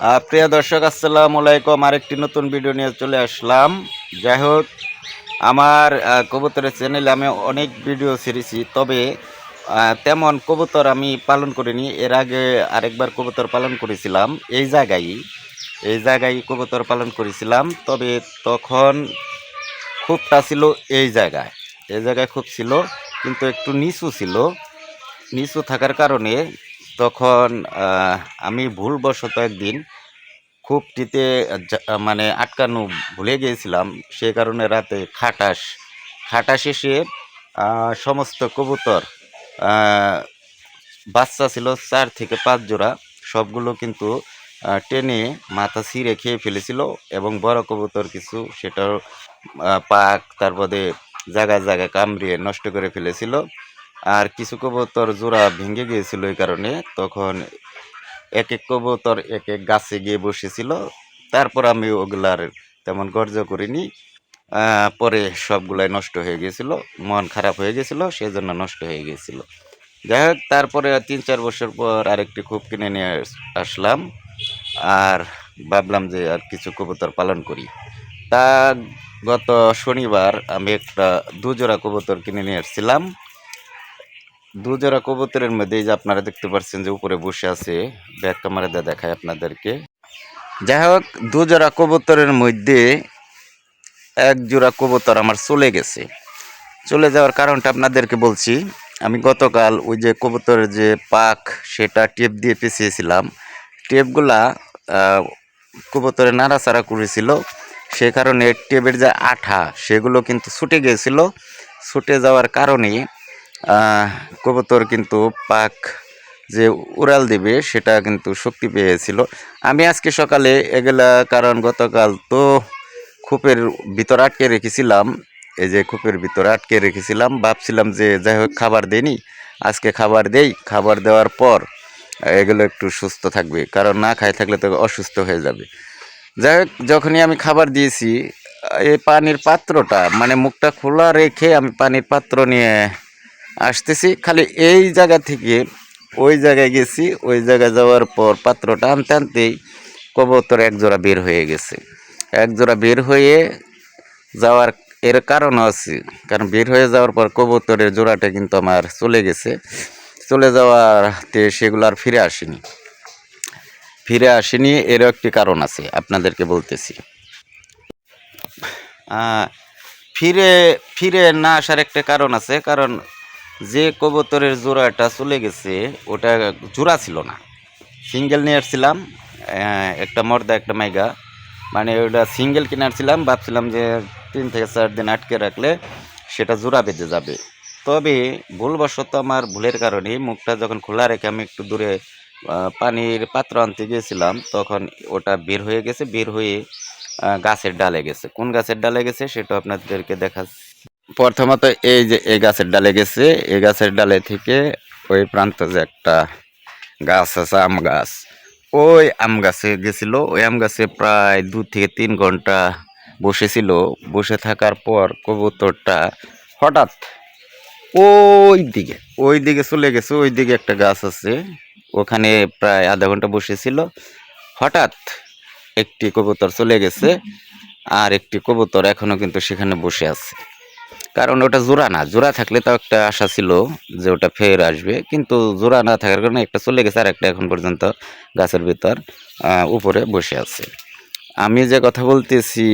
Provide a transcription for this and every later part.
প্রিয় দর্শক, আসসালামু আলাইকুম। আরেকটি নতুন ভিডিও নিয়ে চলে আসলাম। যাই হোক, আমার কবুতরের চ্যানেলে আমি অনেক ভিডিও ছেড়েছি, তবে তেমন কবুতর আমি পালন করিনি। এর আগে আরেকবার কবুতর পালন করেছিলাম। এই জায়গায় এই জায়গায় কবুতর পালন করেছিলাম, তবে তখন খুবটা ছিল এই জায়গায়। এই জায়গায় খুব ছিল, কিন্তু একটু নিচু ছিল। নিচু থাকার কারণে তখন আমি ভুলবশত একদিন খুবটিতে মানে আটকানো ভুলে গিয়েছিলাম। সে কারণে রাতে খাটাস খাটাস এসে সমস্ত কবুতর বাচ্চা ছিল চার থেকে পাঁচ জোড়া, সবগুলো কিন্তু টেনে মাথা ছিঁড়ে খেয়ে ফেলেছিল এবং বড় কবুতর কিছু সেটাও পাক, তারপরে জায়গায় জায়গায় কামড়িয়ে নষ্ট করে ফেলেছিল। আর কিছু কবুতর জোড়া ভেঙে গিয়েছিল এই কারণে, তখন এক এক কবুতর এক এক গাছে গিয়ে বসেছিল। তারপর আমি ওগুলার তেমন গর্জ করিনি। পরে সবগুলাই নষ্ট হয়ে গিয়েছিল, মন খারাপ হয়ে গেছিল সেজন্য নষ্ট হয়ে গিয়েছিল। যাই হোক, তারপরে তিন চার বছর পর আরেকটি খুব কিনে নিয়ে আসলাম আর ভাবলাম যে আর কিছু কবুতর পালন করি। তা গত শনিবার আমি একটা দুজোড়া কবুতর কিনে নিয়ে আসছিলাম। দুজোড়া কবুতরের মধ্যে যে আপনারা দেখতে পাচ্ছেন যে উপরে বসে আছে, ব্যাক ক্যামেরাতে দেখায় আপনাদেরকে। যাই হোক দুজোড়া কবুতরের মধ্যে এক জোড়া কবুতর আমার চলে গেছে। চলে যাওয়ার কারণটা আপনাদেরকে বলছি, আমি গতকাল ওই যে কবুতরের যে পাক, সেটা টেপ দিয়ে পেঁচিয়েছিলাম টেপগুলা কবুতরে নাড়াচাড়া করেছিল, সে কারণে টেপের যে আঠা, সেগুলো কিন্তু ছুটে গিয়েছিল ছুটে যাওয়ার কারণে কবুতর কিন্তু পাক যে উড়াল দিবে, সেটা কিন্তু শক্তি পেয়েছিল। আমি আজকে সকালে এগুলা, কারণ গতকাল তো খোপের ভিতর আটকে রেখেছিলাম। এই যে খোপের ভিতর আটকে রেখেছিলাম, ভাবছিলাম যে যাই হোক খাবার দেইনি, আজকে খাবার দেই। খাবার দেওয়ার পর এগুলো একটু সুস্থ থাকবে, কারণ না খাই থাকলে তো অসুস্থ হয়ে যাবে। যাই হোক, যখনই আমি খাবার দিয়েছি, এই পানির পাত্রটা মানে মুখটা খোলা রেখে আমি পানির পাত্র নিয়ে আসতেছি, খালি এই জায়গা থেকে ওই জায়গায় গেছি, ওই জায়গায় যাওয়ার পর পাত্রটা আনতে আনতেই কবুতর এক জোড়া বের হয়ে গেছে। এক জোড়া বের হয়ে যাওয়ার এর কারণ আছে, কারণ বের হয়ে যাওয়ার পর কবুতরের জোড়াটা কিন্তু আমার চলে গেছে। চলে যাওয়াতে সেগুলো আর ফিরে আসেনি। ফিরে আসেনি, এরও একটি কারণ আছে, আপনাদেরকে বলতেছি। ফিরে ফিরে না আসার একটা কারণ আছে, কারণ যে কবুতরের জোড়াটা চলে গেছে, ওটা জোড়া ছিল না। সিঙ্গেল নিয়ে আসছিলাম একটা মর্দা, একটা মাইগা। মানে ওটা সিঙ্গেল কিনে আসছিলাম ভাবছিলাম যে তিন থেকে চার দিন আটকে রাখলে সেটা জোড়া বেঁধে যাবে। তবে ভুলবশত আমার ভুলের কারণে মুখটা যখন খোলা রেখে আমি একটু দূরে পানির পাত্র আনতে গিয়েছিলাম, তখন ওটা বের হয়ে গেছে, বের হয়ে গাছের ডালে গেছে। কোন গাছের ডালে গেছে সেটা আপনাদেরকে দেখা প্রথমত এই যে এই গাছের ডালে গেছে এই গাছের ডালে থেকে ওই প্রান্ত যে একটা গাছ আছে, আম গাছ, ওই আম গাছে গেছিল। ওই আম গাছে প্রায় দু থেকে তিন ঘণ্টা বসেছিল। বসে থাকার পর কবুতরটা হঠাৎ ওই দিকে ওই দিকে চলে গেছে, ওই দিকে একটা গাছ আছে। ওখানে প্রায় আধা ঘণ্টা বসেছিল। হঠাৎ একটি কবুতর চলে গেছে, আর একটি কবুতর এখনও কিন্তু সেখানে বসে আছে। কারণ ওটা জোড়া না। জোড়া থাকলে তো একটা আশা ছিল যে ওটা ফের আসবে। কিন্তু জোড়া না থাকার কারণে একটা চলে গেছে আর একটা এখন পর্যন্ত গাছের ভিতর উপরে বসে আছে। আমি যে কথা বলতেছি,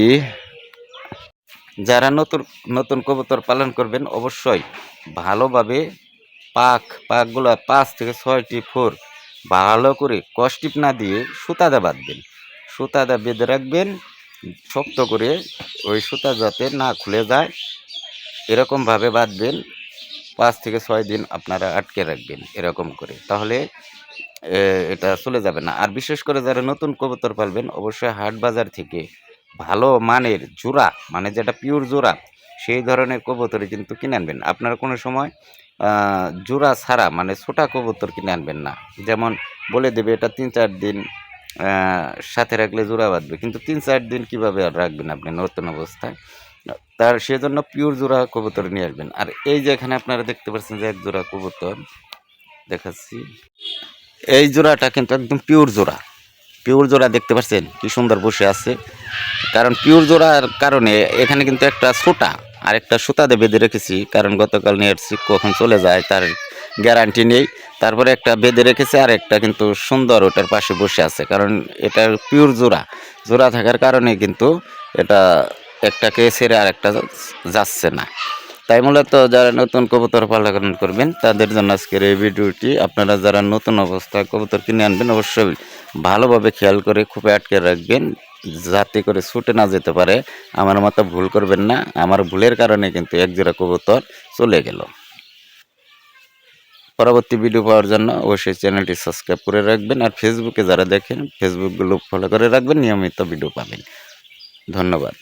যারা নতুন নতুন কবুতর পালন করবেন, অবশ্যই ভালোভাবে পাক, পাকগুলো পাঁচ থেকে ছয়টি ফোর ভালো করে কষ্টিপ না দিয়ে সুতাদা বাঁধবেন। সুতাদা বেঁধে রাখবেন, শক্ত করে ওই সুতা যাতে না খুলে যায় এরকমভাবে বাঁধবেন পাঁচ থেকে ছয় দিন আপনারা আটকে রাখবেন এরকম করে। তাহলে এটা চলে যাবে না। আর বিশেষ করে যারা নতুন কবুতর পালবেন, অবশ্যই হাট বাজার থেকে ভালো মানের জোড়া মানে যেটা পিওর জোড়া, সেই ধরনের কবুতর কিন্তু কিনে আনবেন। আপনারা কোনো সময় জোড়া ছাড়া মানে ছোটা কবুতর কিনে আনবেন না। যেমন বলে দেবে, এটা তিন চার দিন সাথে রাখলে জোড়া বাঁধবে। কিন্তু তিন চার দিন কীভাবে রাখবেন আপনি নতুন অবস্থায়? তার সেজন্য পিওর জোড়া কবুতর নিয়ে আসবেন। আর এই যে এখানে আপনারা দেখতে পাচ্ছেন যে এক জোড়া কবুতর, দেখাচ্ছি। এই জোড়াটা কিন্তু একদম পিওর জোড়া। পিওর জোড়া দেখতে পাচ্ছেন কি সুন্দর বসে আছে। কারণ পিওর জোড়ার কারণে এখানে কিন্তু একটা ছোটা আর একটা সুতাতে বেঁধে রেখেছি। কারণ গতকাল নিয়ে কখন চলে যায় তার গ্যারান্টি নেই। তারপরে একটা বেঁধে রেখেছে আর একটা কিন্তু সুন্দর ওটার পাশে বসে আছে। কারণ এটা পিওর জোড়া। জোড়া থাকার কারণে কিন্তু এটা একটাকে ছেড়ে আর একটা যাচ্ছে না। তাই মূলত যারা নতুন কবুতর পালন করবেন, তাদের জন্য আজকের এই ভিডিওটি, আপনারা যারা নতুন অবস্থায় কবুতর কিনে আনবেন, অবশ্যই ভালোভাবে খেয়াল করে খুবই আটকে রাখবেন, যাতে করে ছুটে না যেতে পারে। আমার মতো ভুল করবেন না, আমার ভুলের কারণে কিন্তু এক জোড়া কবুতর চলে গেল। পরবর্তী ভিডিও পাওয়ার জন্য অবশ্যই চ্যানেলটি সাবস্ক্রাইব করে রাখবেন, আর ফেসবুকে যারা দেখেন, ফেসবুকগুলো ফলো করে রাখবেন, নিয়মিত ভিডিও পাবেন। ধন্যবাদ।